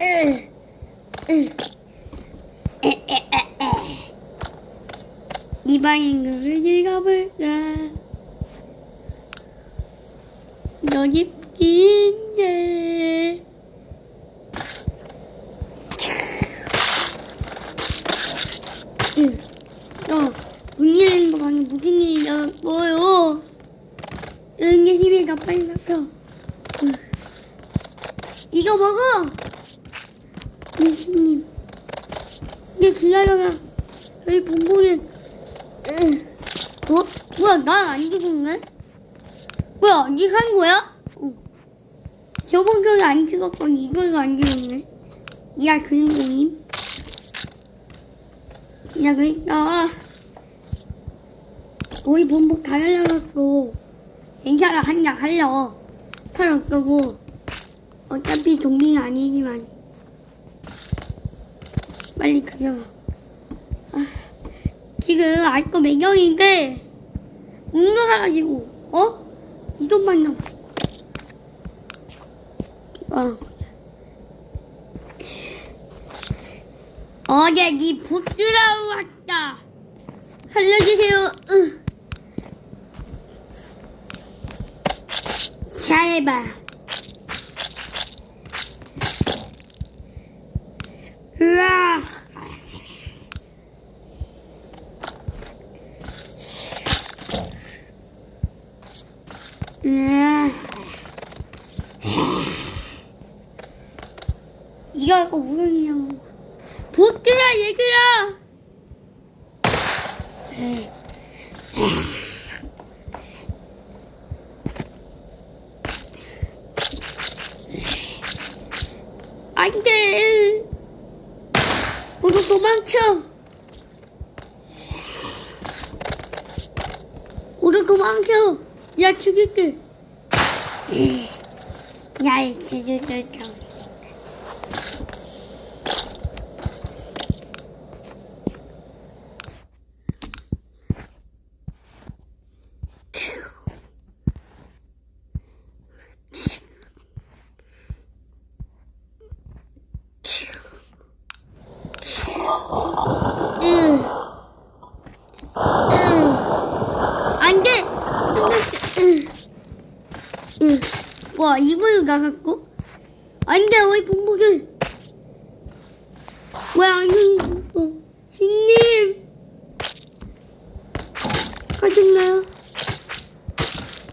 에. 이방인 것을 읽어볼까? 너. 으, 너, 무기는 거 아니 무기니 너 뭐요? 응게 힘이 더 빨리. 으. 이거 먹어! 민신님. 이게 기다려가. 여기 봉봉에. 으. 어? 뭐야, 난안 죽었네? 뭐야, 니가 한 거야? 어. 저번 경에 안 죽었거니, 이거가 안 죽었네. 그린 거임? 야, 그니까. 우리 본복 다 날라갔고, 괜찮아, 한장 할려. 팔 없고, 어차피 좀비가 아니지만. 빨리 그려. 아, 지금 아직도 매경인데, 운도 사가지고, 어? 이것만 남았어. 어. 어제 니 복수라고 왔다. 살려주세요. 으. 잘해봐. 으아. 으아. 이거 갖고 무슨 복수야 얘들아. 안 돼. 모두 도망쳐. 모두 도망쳐. 야, 죽일게. 날 죽여줄 정. 응. 응. 안 돼! 안 돼! 응. 응. 와, 이불 나갔고? 안 돼, 우리 봉복을! 뭐야, 아니, 어, 신님! 가셨나요?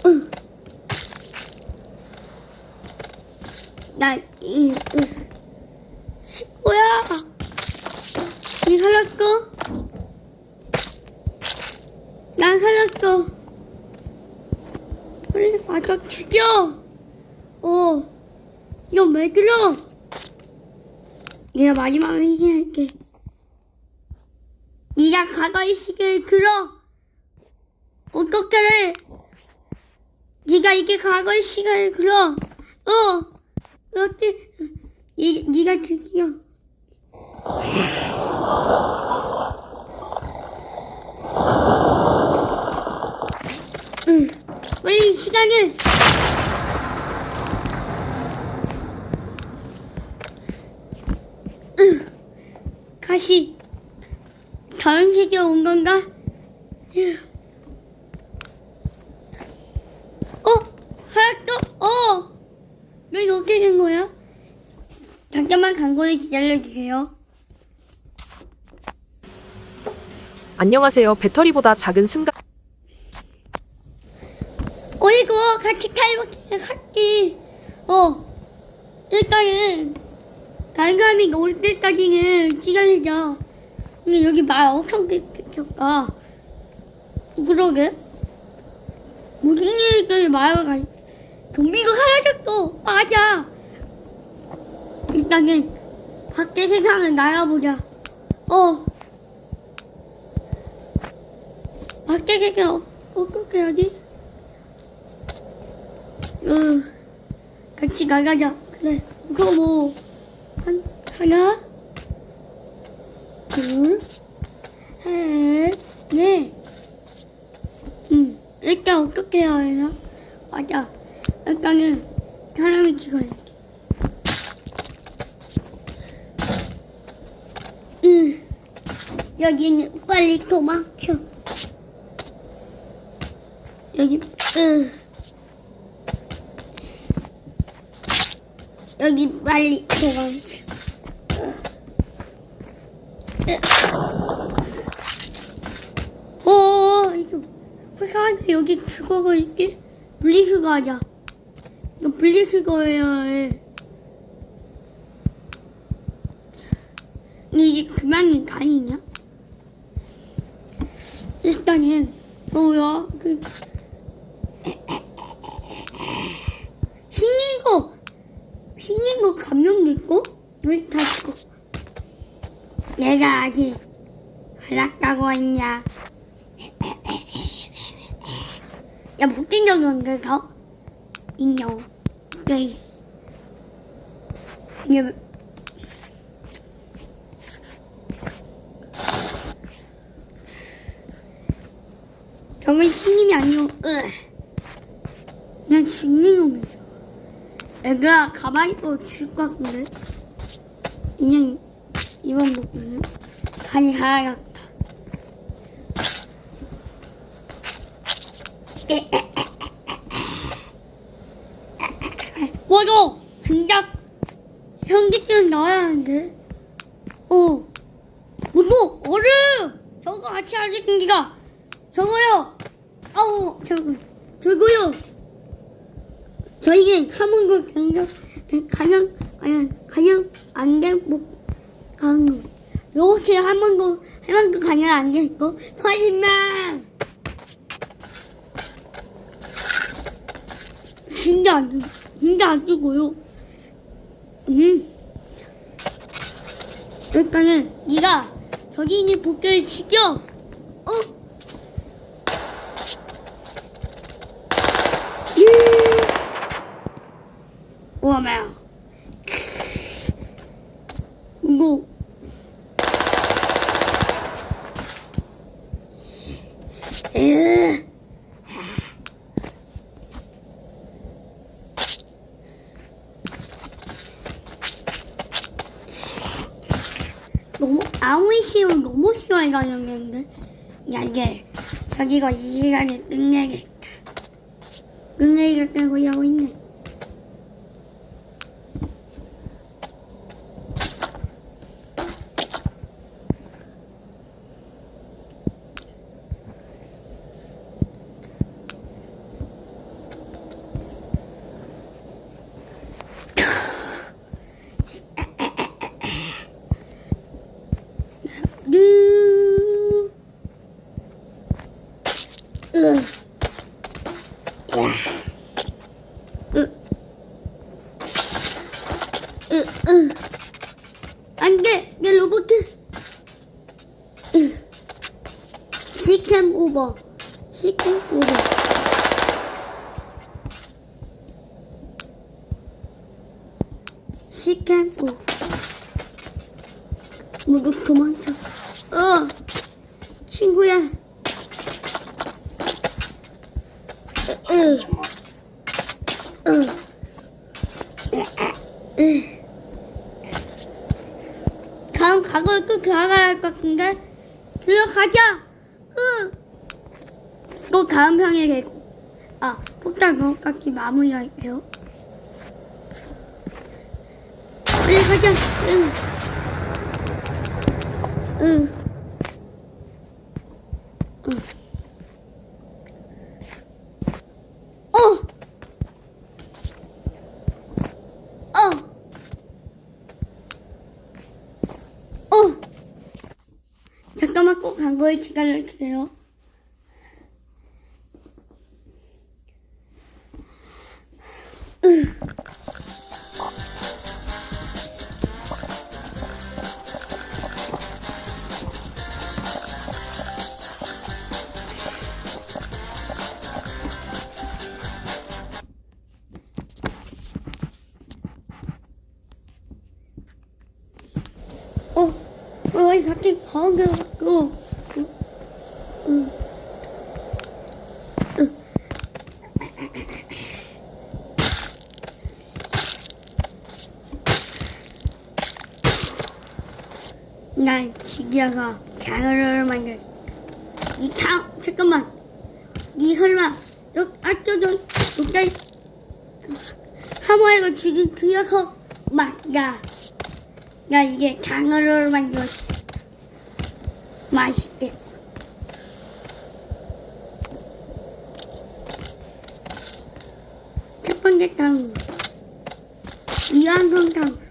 응. 나, 이, 응. 식구야! 이 살았어? 난 살았어. 빨리 맞아 죽여. 어, 이거 왜 그러? 내가 마지막으로 희생할게. 네가 과거의 시계를 그려. 어떻게 해? 네가 이게 과거의 시간을 그려. 어, 어때? 이, 네가 드디어. 응, 빨리 시간을. 다시 다른 세계 온 건가? 휴. 어, 하얗다. 어, 여기 어떻게 된 거야? 잠깐만 광고를 기다려주세요. 안녕하세요. 배터리보다 작은 승가 어이구 같이 탈밖에 같이 어 일단은 사람이 올 때까지는 기다리자 근데 여기 말 엄청 삐삐쳤다 그러게. 무슨 일들이 말을 가 좀비가 사라졌어. 맞아. 일단은 밖에 세상을 나가보자. 어. 밖에 세상 어, 어떻게 해야지? 응, 같이 나가자. 그래, 무서워. 한, 하나, 둘, 셋, 넷. 응, 일단 어떻게 해야 하나? 맞아. 일단은 사람이 죽어야 돼. 응. 여기는 빨리 도망쳐. 여기, 으. 여기 빨리 도망쳐. 어, 어, 이거 회사한테 여기 그거가 있게 분리수거 하자. 이거 해야 해. 이게 그만이 다행이냐? 일단은 뭐야 그 생긴 거 생긴 거 감정도 있고 여기 다 있고 내가 아직 알았다고 했냐? 야 못된 없는데 더? 인형 네 이게 저건 신님이 아니고 으. 그냥 놈이죠 애가 가만히 있고 죽을 것 같은데? 인형 이번 먹으면 가니 가야겠다 맞아 진짜 현기증 나와야 하는데. 어. 뭐뭐 얼음! 저거 같이 아직 기가. 저거요. 아우 저거 저거요. 저에게 한번도 경력 가냥 아니 가냥 안 돼 못 가는 거 번도 한 번도 가냥 안돼 있고 거짓말 진짜 안 죽, 진짜 안 죽어요. 음. 일단은 네가 저기 있는 복귀를 죽여. 어? 예. 우와 매야. 뭐? 에. 너무 아무리 쉬운 너무 쉬워해 가는데 야 이게 자기가 이 시간에 끝내겠다 끝내겠다고 하고 있네 5번 시크 5번 시간고 무릎 도망쳐. 어 친구야. 응, 응, 응. 으. 다음 과거에 또 들어가야 할 것 같은데? 들어가자. 으. 또 다음 평에 계고. 아, 폭탄 너까지 마무리할게요. 빨리 가자. 응. 응. 응. 어. 어. 어. 잠깐만 꼭 광고에 기다려주세요. 반겨갖고 응. 응. 난 죽여서 자유를 만들 이 다, 잠깐만 니 설마 여기 아껴져 여기 하모이가 죽인 그 녀석 맞다 나 이게 장어를 만들었어 맛있게. 첫 번째 탕. 이완성 탕.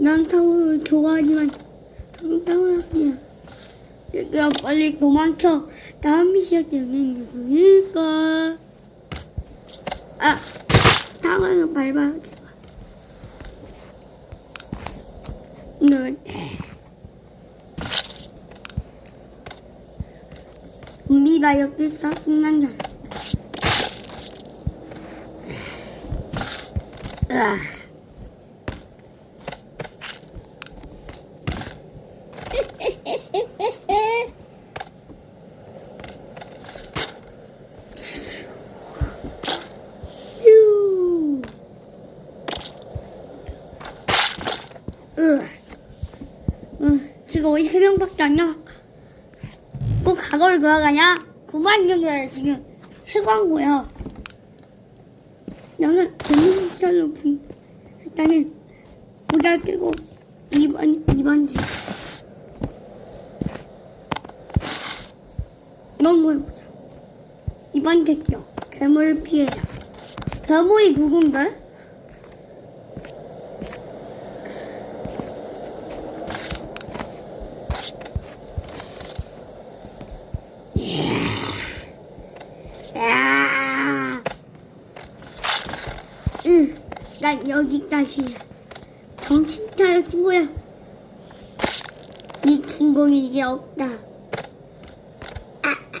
난 탕후루 좋아하지만 탕탕후루 그냥 얘가 빨리 도망쳐 다음 미션 중엔 누구일까 아 탕후루 밟아야지 넌 우리가 여기서 끝난다. 으아. 지금 우리 세 명밖에 안 남았. 꼭 과거를 돌아가냐? 그만 좀 해, 지금 해광고야. 나는 스타일로 분. 일단은 모자 끼고 2번 2번 지. 너무 해보자. 2번 택교 괴물 피해자. 괴물이 누군데? 야. 응, 난 여기까지야. 정신 차려, 친구야. 네 진공이 이제 없다. 아, 아,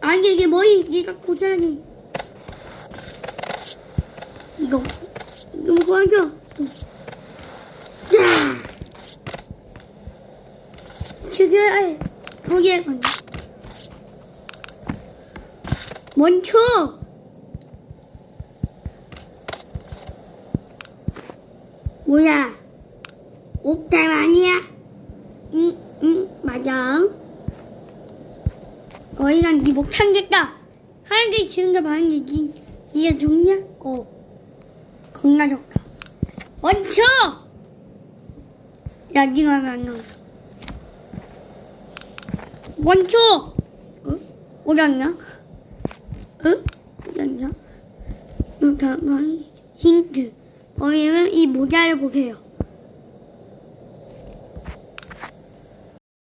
아. 아니, 이게 뭐이? 네가 고자라니. 이거, 이거 뭐 하죠? 야! 죽여야 해. 거기에 건너. 멈춰! 뭐야? 옥탈 아니야? 응, 응, 맞아. 어이가 네목 참겠다. 하늘이 지는 걸 봤는데 니, 이게 좋냐? 어. 겁나 좋다. 멈춰! 야, 니가 하면 안 나온다. 멈춰! 어? 어디 갔냐? 응? 다, 힌트. 거기는 이 모자를 보세요.